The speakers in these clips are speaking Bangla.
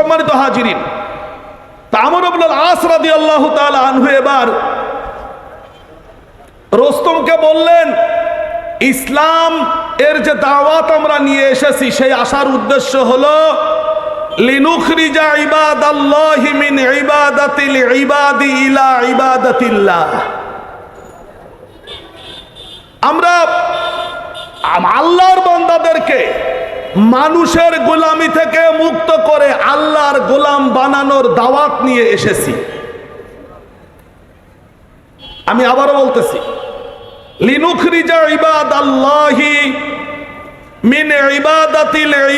সম্মানিত হাজিরিন, তা আমর আবুল আসরাদি আল্লাহ আনহু এবার রোস্তমকে বললেন, ইসলাম এর যে দাওয়াত আমরা নিয়ে এসেছি, সেই আসার উদ্দেশ্য হলো আমরা আম- আল্লাহর বান্দাদেরকে মানুষের গোলামি থেকে মুক্ত করে আল্লাহর গোলাম বানানোর দাওয়াত নিয়ে এসেছি। আমি আবারও বলতেছি, লিনুখরিজা ইবাদ আল্লাহি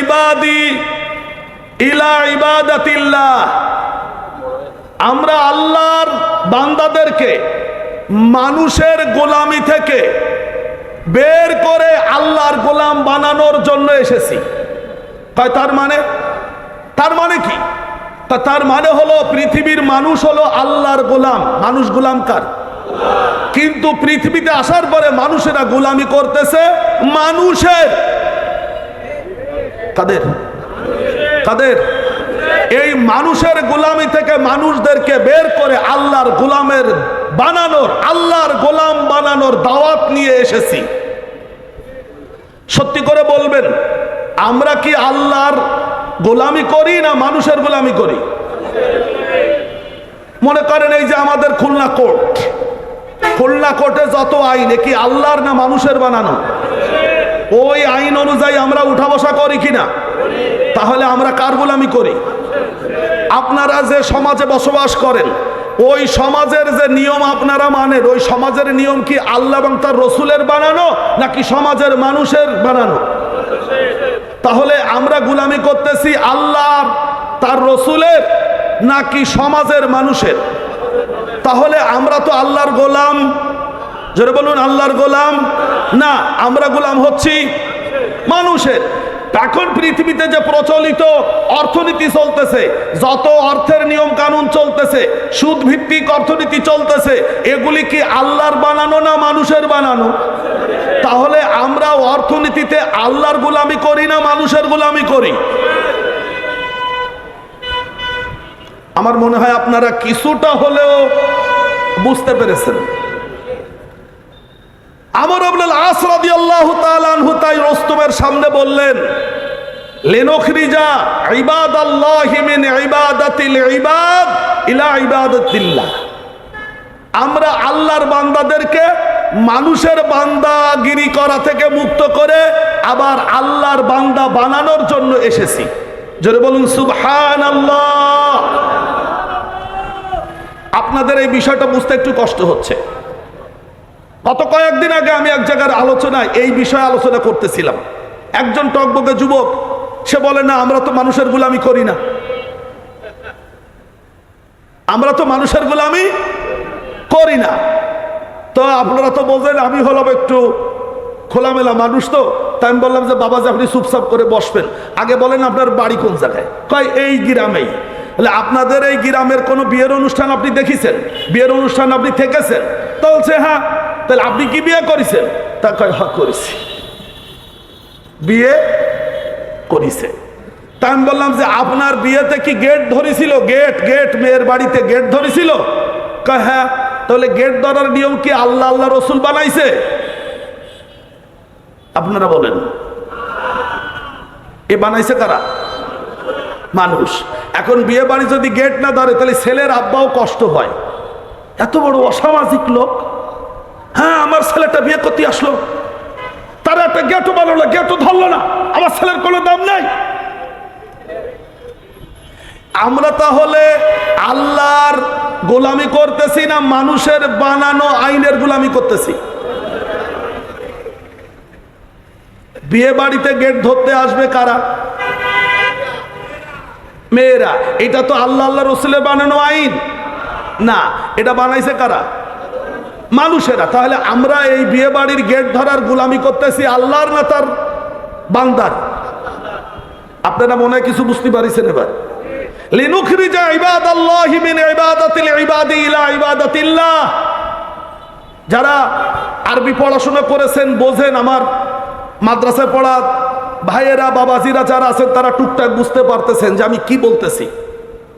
ইবাদি ইলা আমরা আল্লাহর বান্দাদেরকে মানুষের গোলামি থেকে বের করে আল্লাহর গোলাম বানানোর জন্য এসেছি। তার মানে? তার মানে কি? তার মানে হলো পৃথিবীর মানুষ হলো আল্লাহর গোলাম। মানুষ গোলাম কার? কিন্তু পৃথিবীতে আসার পরে মানুষেরা গোলামি করতেছে মানুষের। তাদের তাদের এই মানুষের গোলামি থেকে মানুষদেরকে বের করে আল্লাহর গোলামের বানানোর, আল্লাহর গোলাম বানানোর দাওয়াত নিয়ে এসেছি। সত্যি করে বলবেন, আমরা কি আল্লাহর গোলামি করি না মানুষের গোলামি করি? মনে করেন এই যে আমাদের খুলনা কোর্ট। খুলনা কোর্টে যত আইন কি আল্লাহর না মানুষের বানানো? ওই আইন অনুযায়ী আমরা উঠা বসা করি কিনা তাহলে আমরা কার গোলামি করি? আপনারা যে সমাজে বসবাস করেন ওই সমাজের যে নিয়ম আপনারা মানেন, ওই সমাজের নিয়ম কি আল্লাহ এবং তার রসুলের বানানো, নাকি সমাজের মানুষের বানানো? তাহলে আমরা গুলামি করতেছি আল্লাহ তার রসুলের, নাকি সমাজের মানুষের? তাহলে আমরা তো আল্লাহর গোলাম। জোরে বলুন, আল্লাহর গোলাম? না, আমরা গোলাম হচ্ছি মানুষের। এখন পৃথিবীতে যে প্রচলিত অর্থনীতি চলতেছে, যত অর্থের নিয়ম কানুন চলতেছে সুদ ভিত্তিক অর্থনীতি চলতেছে, এগুলি কি আল্লাহর বানানো না মানুষের বানানো? তাহলে আমরা অর্থনীতিতে আল্লাহর গোলামি করি না মানুষের গোলামি করি? আমার মনে হয় আপনারা কিছুটা হলেও বুঝতে পেরেছেন। আমর আবুল আসরাদি আল্লাহ তাআলাহু তাই রস্তমের সামনে বললেন, লেনখরিজা ইবাদ আল্লাহ মিন ইবাদাতিল ইবাদ ইলা ইবাদাতিল্লাহ। আমরা আল্লাহর বান্দাদেরকে মানুষের বান্দাগিরি করা থেকে মুক্ত করে আবার আল্লাহর বান্দা বানানোর জন্য এসেছি। জোরে বলুন সুবহান আল্লাহ আপনাদের এই বিষয়টা বুঝতে একটু কষ্ট হচ্ছে। গত কয়েকদিন আগে আমি এক জায়গার আলোচনায় এই বিষয়ে আলোচনা করতেছিলাম। একজন টকবকে যুবক, সে বলে, না, আমরা তো মানুষের গোলামি করি না। আমরা তো মানুষের গোলামি করি না। তো আপনারা তো বলছেন আমি হলাম একটু খোলামেলা মানুষ তো, তাই আমি বললাম যে, বাবা যে আপনি চুপচাপ করে বসবেন। আগে বলেন, আপনার বাড়ি কোন জায়গায়? কয়, এই গ্রামেই। তাহলে আপনাদের এই গ্রামের কোনো বিয়ের অনুষ্ঠান আপনি দেখেছেন? বিয়ের অনুষ্ঠান আপনি থেকেছেন? তো বলছে হ্যাঁ। তাহলে আপনি কি বিয়ে করেছেন? তা কয় হ্যাঁ করেছি। বিয়ে করিছে। তা আমি বললাম যে, আপনার বিয়েতে কি গেট ধরেছিল? গেট গেট মেয়ের বাড়িতে গেট ধরেছিল? কয় হ্যাঁ। তাহলে গেট ধরার নিয়ম কি আল্লাহ আল্লাহ রসুল বানাইছে? আপনারা বলেন। এ বানাইছে কারা? মানুষ। এখন বিয়ে বাড়ি যদি গেট না ধরে, তাহলে ছেলের আব্বাও কষ্ট হয়। এত বড় অসামাজিক লোক। আমার ছেলেটা বিয়ে করতে আসলো। তারা একটা গেটও বানালো গেটও ধরলো না। আমার ছেলের কোনো দাম নাই। আমরা তাহলে আল্লাহর গোলামি করতেছি না, মানুষের বানানো আইনের গোলামি করতেছি। বিয়ে বাড়িতে গেট ধরতে আসবে কারা? মেয়েরা, এটা তো আল্লাহ আল্লাহ রসুলের বানানো আইন। না, এটা বানাইছে কারা? মানুষেরা, তাহলে আমরা এই বিয়ে বাড়ির গেট ধরার গুলামি করতেছি আল্লাহর না তার বান্দার? আপনারা মনে হয় কিছু বুঝতে পারিছেন এবার? লিনুখরিজা ইবাদাল্লাহি মিন ইবাদাতিল ইবাদি ইলা ইবাদাতিল্লাহ। যারা আরবি পড়াশোনা করেছেন, বোঝেন আমার মাদ্রাসায় পড়া ভাইয়েরা, বাবাজিরা যারা আছেন, তারা টুকটাক বুঝতে পারতেছেন যে আমি কি বলতেছি।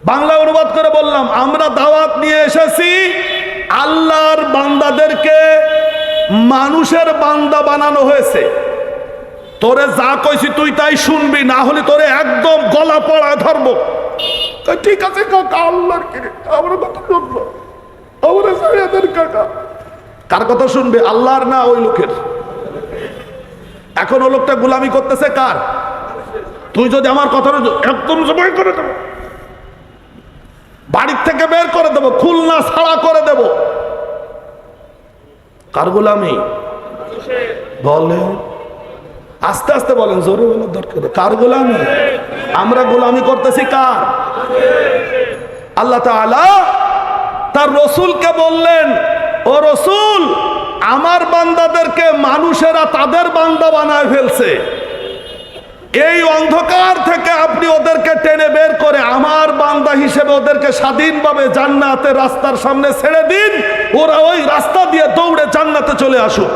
বাংলা অনুবাদ করে বললাম, আমরা দাওয়াত নিয়ে এসেছি আল্লাহর বান্দাদেরকে মানুষের বান্দা বানানো হয়েছে। তোরে যা কইছি তুই তাই শুনবি, না হলে তোরে একদম গলা পড়ায় ধরবো। ঠিক আছে কাকা, আল্লাহর কি আমরা কথা শুনব। সাইয়াদের কাকা। কার কথা শুনবে? আল্লাহর না ওই লোকের? এখন ও লোকটা গুলামি করতেছে কার? তুই যদি আমার কথা একদম জবাই করে দেবো। বাড়ির থেকে বের করে দেবো, খুলনা ছাড়া করে দেব। কার গোলামি? বলে আস্তে আস্তে বলেন, জোরে বলার দরকার। কার গোলামি? আমরা গোলামি করতেছি কার? আল্লাহ তাআলা তার রসুলকে বললেন, ও রসুল, আমার বান্দাদেরকে মানুষেরা তাদের বান্দা বানায় ফেলছে। এই অন্ধকার থেকে আপনি ওদেরকে টেনে বের করে আমার বান্দা হিসেবে ওদেরকে স্বাধীনভাবে জান্নাতের রাস্তার সামনে ছেড়ে দিন। ওরা ওই রাস্তা দিয়ে দৌড়ে জান্নাতে চলে আসুক।